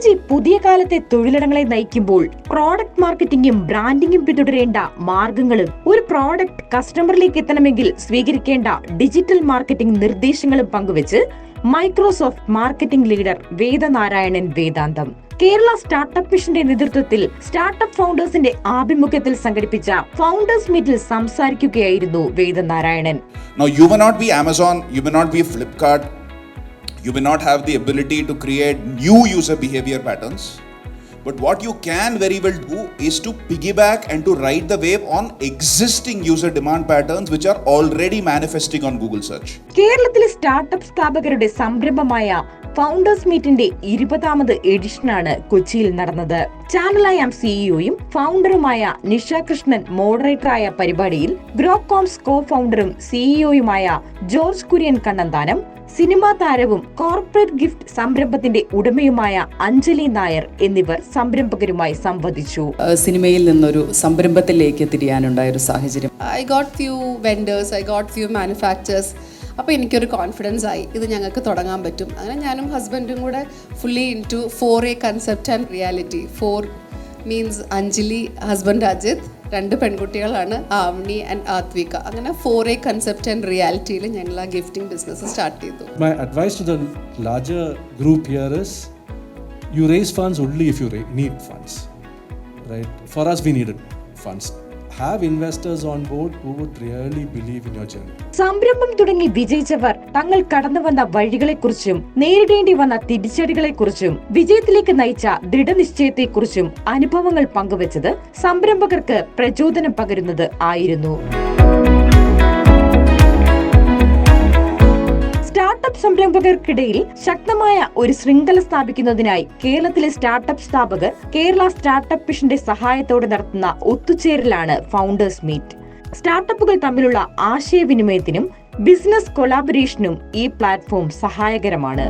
Technology പുതിയ കാലത്തെ തൊഴിലിടങ്ങളെ നയിക്കുമ്പോൾ product മാർക്കറ്റിംഗും ബ്രാൻഡിംഗും പിന്തുടരേണ്ട മാർഗങ്ങളും ഒരു പ്രോഡക്റ്റ് കസ്റ്റമറിലേക്ക് എത്തണമെങ്കിൽ സ്വീകരിക്കേണ്ട ഡിജിറ്റൽ മാർക്കറ്റിംഗ് നിർദ്ദേശങ്ങളും പങ്കുവച്ച് മൈക്രോസോഫ്റ്റ് മാർക്കറ്റിംഗ് ലീഡർ വേദനാരായണൻ വേദാന്തം. കേരള സ്റ്റാർട്ടപ്പ് മിഷന്റെ നേതൃത്വത്തിൽ സ്റ്റാർട്ടപ്പ് ഫൗണ്ടേഴ്സിന്റെ ആഭിമുഖ്യത്തിൽ സംഘടിപ്പിച്ച ഫൗണ്ടേഴ്സ് മീറ്റിൽ സംസാരിക്കുകയായിരുന്നു Vedanarayanan. You you not be Amazon you you not be Flipkart, you may not have the ability to create new user behavior patterns. But what you can very well do is to piggyback and to ride the wave on existing user demand patterns which are already manifesting on Google search. കേരളത്തിലെ startup സ്ഥാപകരുടെ സംരംഭമായ founders മീറ്റിന്റെ ഇരുപതാമത് എഡിഷനാണ് കൊച്ചിയിൽ നടന്നത് I M സിഇഒയും ഫൗണ്ടറുമായ നിഷ കൃഷ്ണൻ മോഡറേറ്ററായ പരിപാടിയിൽ ഗ്രോകോംസ് കോ ഫൗണ്ടറും സിഇഒയുമായ ജോർജ് കുര്യൻ കണ്ണന്താനം സിനിമാ താരവും കോർപ്പറേറ്റ് ഗിഫ്റ്റ് സംരംഭത്തിന്റെ ഉടമയുമായ അഞ്ജലി നായർ എന്നിവർ സംരംഭകരുമായി സംവദിച്ചു. സിനിമയിൽ നിന്നൊരു സംരംഭത്തിലേക്ക് തിരിയാനുണ്ടായ ഒരു സാഹചര്യം. I got few vendors I got few manufacturers അപ്പോൾ എനിക്കൊരു കോൺഫിഡൻസ് ആയി ഇത് ഞങ്ങൾക്ക് തുടങ്ങാൻ പറ്റും. അങ്ങനെ ഞാനും ഹസ്ബൻഡും കൂടെ fully into four a concept and reality four means Anjali husband Ajith രണ്ട് പെൺകുട്ടികളാണ് ആവണി ആൻഡ് ആത്വിക അങ്ങനെ ഫോർ എ കൺസെപ്റ്റ് ആൻഡ് റിയാലിറ്റിയിൽ ഞങ്ങൾ ആ ഗിഫ്റ്റിംഗ് ബിസിനസ് സ്റ്റാർട്ട് ചെയ്തു My advice to the larger group here is you raise funds only if you need need funds. Right? For us, we needed funds. Have investors on board who would believe in your journey. സംരംഭം തുടങ്ങി വിജയിച്ചവർ തങ്ങൾ കടന്നു വന്ന വഴികളെക്കുറിച്ചും നേരിടേണ്ടി വന്ന തിരിച്ചടികളെക്കുറിച്ചും വിജയത്തിലേക്ക് നയിച്ച ദൃഢനിശ്ചയത്തെക്കുറിച്ചും അനുഭവങ്ങൾ പങ്കുവച്ചത് സംരംഭകർക്ക് പ്രചോദനം പകരുന്നത് ആയിരുന്നു സംരംഭകർക്കിടയിൽ ശക്തമായ ഒരു ശൃംഖല സ്ഥാപിക്കുന്നതിനായി കേരളത്തിലെ സ്റ്റാർട്ടപ്പ് സ്ഥാപകർ കേരള സ്റ്റാർട്ടപ്പ് മിഷന്റെ സഹായത്തോടെ നടത്തുന്ന ഒത്തുചേരലാണ് ഫൗണ്ടേഴ്സ് മീറ്റ്. സ്റ്റാർട്ടപ്പുകൾ തമ്മിലുള്ള ആശയവിനിമയത്തിനും ബിസിനസ് കൊളാബറേഷനും ഈ പ്ലാറ്റ്ഫോം സഹായകരമാണ്.